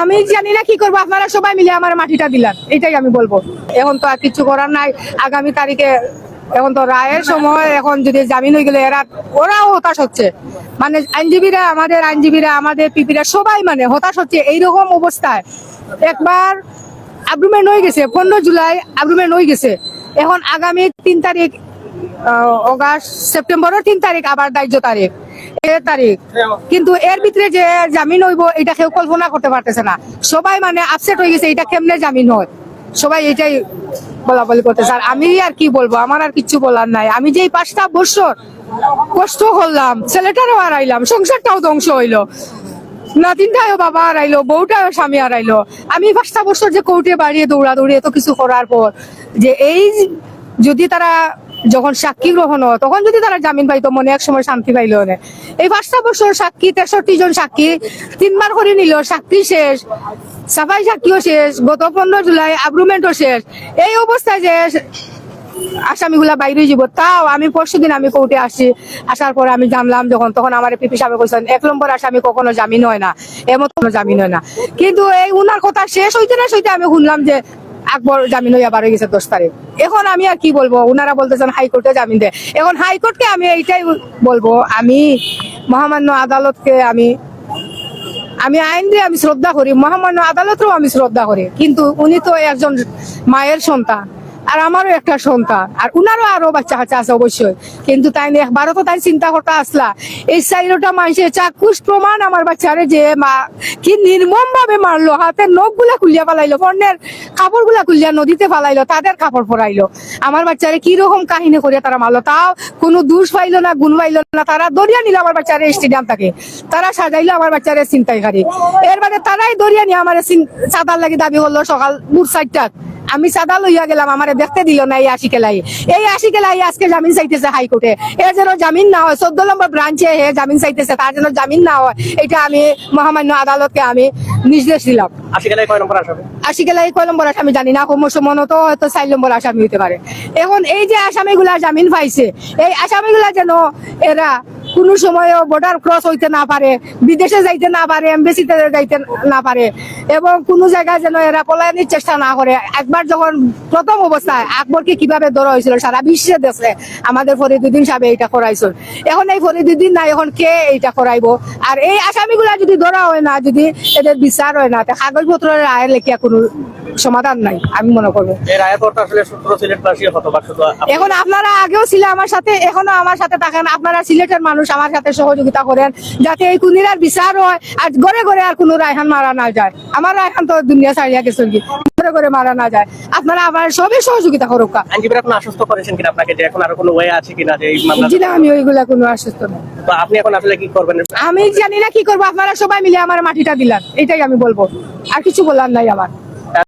আমি জানি না কি করব, আপনারা সবাই মিলে আমার মাটিটা দিলাম এটাই আমি বলব। এখন তো আর কিছু করার নাই, আগামী তারিখে এখন তো রায়ের সময়, এখন যদি জামিন হয়ে গেলে এরা, ওরাও হতাশ হচ্ছে। মানে আইনজীবীরা, আমাদের আইনজীবীরা, আমাদের পিপিরা সবাই মানে হতাশ হচ্ছে, এইরকম অবস্থায়। একবার আব্রুমেন্ট হয়ে গেছে, পনেরো জুলাই আব্রুমেন্ট হয়ে গেছে। এখন আগামী তিন তারিখ অগাস্ট, সেপ্টেম্বরের তিন তারিখ আবার দায়িত্ব তারিখ। তারিখ। কিন্তু এর ভিতরে যে জামিন হইব, এটা কেউ কল্পনা করতে পারতেছে না। সবাই মানে আপসেট হয়ে গেছে, এটা কেমনে জামিন হয়? সবাই এটাই বলা বলি করতেছে। আর আমি আর কি বলব, আমার আর কিচ্ছু বলার নাই। আমি যে পাঁচটা বছর কষ্ট করলাম, ছেলেটারও হারাইলাম, সংসারটাও ধ্বংস হইল। নাতিনটাও বাবা হারাইলো, বউটাও স্বামী হারাইলো। আমি পাঁচটা বছর যে কোর্টে বাড়িয়ে দৌড়াদৌড়ি এত কিছু করার পর, যে এই যদি তারা যখন সাক্ষী গ্রহণ হয়, তখন যদি তারা জামিন পাইতো, মনে এক সময় শান্তি পাইলো না। এই পাঁচটা বছর সাক্ষী, তেষট্টি জন সাক্ষী, তিনবার করে নিল, সাক্ষী শেষ, সাফাই সাক্ষীও শেষ, গত পনেরো জুলাই আব্রুমেন্টও শেষ। এই অবস্থায় যে আসামিগুলা বাইরে যাব, তাও আমি পরশু দিন আমি কোর্টে আসছি আসার পরে আমি জানলাম যখন, তখন আমার পিপি সাহেব বলছেন এক নম্বর আসামি কখনো জামিন হয় না এমন কোনো জামিন হয় না। কিন্তু এই উনার কথা শেষ হইতে না সইতে আমি শুনলাম যে আকবর জামিন হইয়া বার হয়ে গেছে দশ তারিখ। এখন আমি আর কি বলব? ওনারা বলতেছেন হাইকোর্টে জামিন দেয় এখন হাইকোর্টকে আমি এইটাই বলব, আমি মহামান্য আদালতকে আমি আমি আইন দিয়ে আমি শ্রদ্ধা করি, মহামান্য আদালতেও আমি শ্রদ্ধা করি। কিন্তু উনি তো একজন মায়ের সন্তান। আর আমারও একটা সন্তান। আর উনারও আরও বাচ্চা কাচ্চা আছে অবশ্যই। কিন্তু তাই একবারও তো তাই চিন্তা করতে আসলা। এই চাইরোটা মানুষের চাক্ষুষ প্রমাণ আমার বাচ্চারে যে মা কি নির্মম ভাবে মারলো, হাতের নখগুলা খুলিয়া পালাইলো ফর্নের কাপড়গুলা খুলিয়া নদীতে পালাইলো তাদের কাপড় পরাইলো। আমার বাচ্চারে কি রকম কাহিনী করিয়া তারা মারলো, তাও কোনো দুষ পাইলো না, গুণ পাইলো না। তারা দরিয়া নিল আমার বাচ্চারে স্টেডিয়াম থাকে। তারা সাজাইলো আমার বাচ্চারে চিন্তাইকারী এর বাদে তারাই দরিয়া নিয়ে আমার চাঁদার লাগি দাবি করল সকাল বুট সাইডটাত আমি সাদা লইয়া গেলাম আমার দেখতে দিল না এই আশি কেলাই এই আশি কেলাই আজকে জামিন চাইতেছে হাইকোর্টে। এ যেন জামিন না হয় চোদ্দ নম্বর ব্রাঞ্চে হে জামিন চাইতেছে তার যেন জামিন না হয় এটা আমি মহামান্য আদালতকে আমি নির্দেশ দিলাম। আশি কেলাই কয় নম্বর আসামি জানি না ক্রমশ মনত হয়তো চার নম্বর আসামি হইতে পারে। এখন এই যে আসামিগুলা জামিন পাইছে এই আসামিগুলা যেন এরা কোনো সময়ও বর্ডার ক্রস হইতে না পারে, বিদেশে যাইতে না পারে এমবেসিতে যাইতে না পারে, এবং কোনো জায়গায় যেন এরা পলায়নের চেষ্টা না করে। একবার যখন প্রথম অবস্থায় আকবরকে কীভাবে ধরা হয়েছিল, সারা বিশ্বে দেশে আমাদের ফরিদুদ্দিন সাহেব এইটা করাইছিল এখন এই ফরিদুদ্দিন নাই, এখন কে এইটা করাইবো? আর এই আসামিগুলা যদি ধরা হয় না, যদি এদের বিচার হয় না কাগজপত্রের রায়ের লেখিয়া কোনো সমাধান নাই আমি মনে করব। এখন আপনারা আগেও ছিল আমার সাথে এখনও আমার সাথে থাকেন। আপনারা সিলেটের মানুষ আমার সাথে সহযোগিতা করেন যাতে এই কুনিরার বিচার হয় আর ঘরে ঘরে আর কোনো রায়হান মারা না যায়। আমার রায়হান তো দুনিয়া ছাড়িয়া গেছে কি? ঘরে ঘরে মারা না যায়। আপনারা আমার সবই সহযোগিতা করুক আইনজীবীরা এখন আশ্বস্ত করেছেন কিনা আপনাকে যে এখন আরও কোনো ওয়ে আছে কিনা যে এই মামলা জি না আমি ওইগুলা কোনো আশ্বস্ত না তো আপনি এখন আসলে কি করবেন? আমি জানি না কি করব আপনারা সবাই মিলে আমার মাটিটা দিলাম এটাই আমি বলব। আর কিছু বলার নাই আমার।